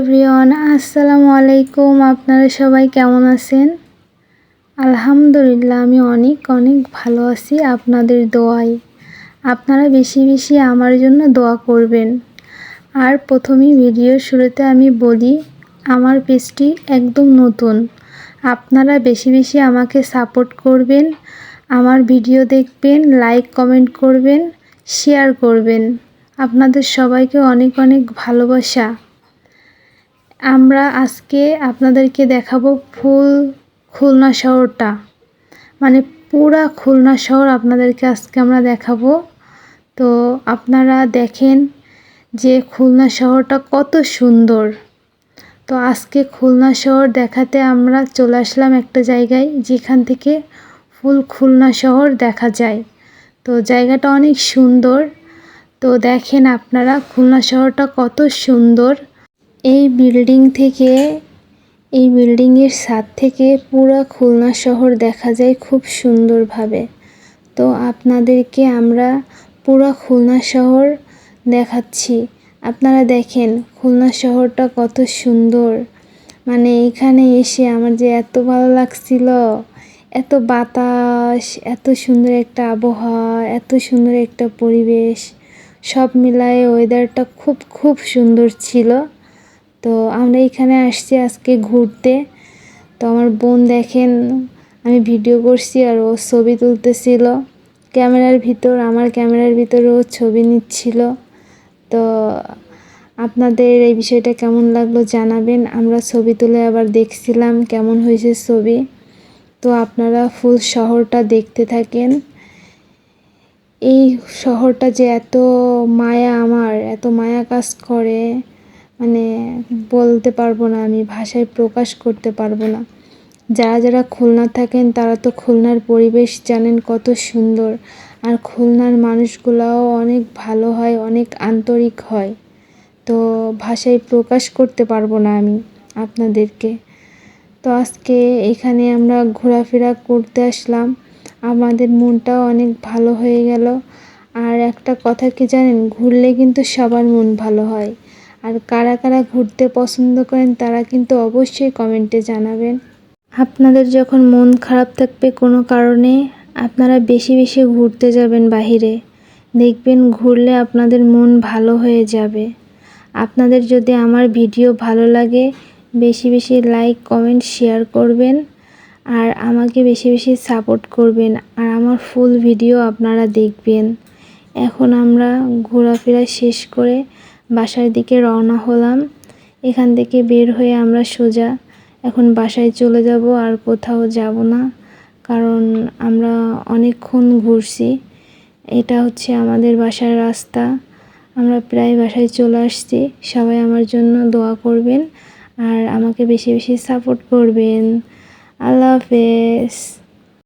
Everyone, আসসালামু আলাইকুম। আপনারা সবাই কেমন আছেন? আলহামদুলিল্লাহ, আমি অনেক অনেক ভালো আছি আপনাদের দোয়ায়। আপনারা বেশি বেশি আমার জন্য দোয়া করবেন। আর প্রথমেই ভিডিওর শুরুতে আমি বলি, আমার পেজটি একদম নতুন। আপনারা বেশি বেশি আমাকে সাপোর্ট করবেন, আমার ভিডিও দেখবেন, লাইক, কমেন্ট করবেন, শেয়ার করবেন। আপনাদের সবাইকে অনেক অনেক ভালোবাসা। আমরা আজকে আপনাদেরকে দেখাবো ফুল খুলনা শহরটা। মানে পুরা খুলনা শহর আপনাদেরকে আজকে আমরা দেখাবো। তো আপনারা দেখেন যে খুলনা শহরটা কত সুন্দর। তো আজকে খুলনা শহর দেখাতে আমরা চলে আসলাম একটা জায়গায় যেখান থেকে ফুল খুলনা শহর দেখা যায়। তো জায়গাটা অনেক সুন্দর। তো দেখেন আপনারা খুলনা শহরটা কত সুন্দর। এই বিল্ডিং থেকে, এই বিল্ডিংয়ের ছাদ থেকে পুরো খুলনা শহর দেখা যায় খুব সুন্দরভাবে। তো আপনাদেরকে আমরা পুরো খুলনা শহর দেখাচ্ছি। আপনারা দেখেন খুলনা শহরটা কত সুন্দর। মানে এখানে এসে আমার যে এত ভালো লাগছিল, এত বাতাস, এত সুন্দর একটা আবহাওয়া, এত সুন্দর একটা পরিবেশ, সব মিলায়ে ওয়েদারটা খুব খুব সুন্দর ছিল। তো আমরা এখানে আসছি আজকে ঘুরতে। তো আমার বোন দেখেন, আমি ভিডিও করছি আর ও ছবি তুলতেছিল। ক্যামেরার ভিতর, আমার ক্যামেরার ভিতরে ও ছবি নিচ্ছিল। তো আপনাদের এই বিষয়টা কেমন লাগল জানাবেন। আমরা ছবি তুলে আবার দেখছিলাম কেমন হয়েছে ছবি। তো আপনারা ফুল শহরটা দেখতে থাকেন। এই শহরটা যে এত মায়া আমার, এত মায়া কাজ করে। মানে বলতে পারব না আমি, ভাষায় প্রকাশ করতে পারব না। যারা যারা খুলনা থাকেন, তারা তো খুলনার পরিবেশ জানেন কত সুন্দর। আর খুলনার মানুষগুলাও অনেক ভালো হয়, অনেক আন্তরিক হয়। তো ভাষায় প্রকাশ করতে পারব না আমি আপনাদেরকে। তো আজকে এখানে আমরা ঘোরাফেরা করতে আসলাম। আমাদের মনটাও অনেক ভালো হয়ে গেল। আর একটা কথা কি জানেন, ঘুরলে কিন্তু সবার মন ভালো হয়। আর কারা কারা ঘুরতে পছন্দ করেন তারা কিন্তু অবশ্যই কমেন্টে জানাবেন। আপনাদের যখন মন খারাপ থাকবে কোনো কারণে, আপনারা বেশি বেশি ঘুরতে যাবেন বাহিরে। দেখবেন ঘুরলে আপনাদের মন ভালো হয়ে যাবে। আপনাদের যদি আমার ভিডিও ভালো লাগে, বেশি বেশি লাইক, কমেন্ট, শেয়ার করবেন আর আমাকে বেশি বেশি সাপোর্ট করবেন আর আমার ফুল ভিডিও আপনারা দেখবেন। এখন আমরা ঘোরাফেরা শেষ করে বাসার দিকে রওনা হলাম। এখান থেকে বের হয়ে আমরা সোজা এখন বাসায় চলে যাব আর কোথাও যাব না, কারণ আমরা অনেকক্ষণ ঘুরছি। এটা হচ্ছে আমাদের বাসার রাস্তা। আমরা প্রায় বাসায় চলে আসছি। সবাই আমার জন্য দোয়া করবেন আর আমাকে বেশি বেশি সাপোর্ট করবেন। আল্লাহ হাফেজ।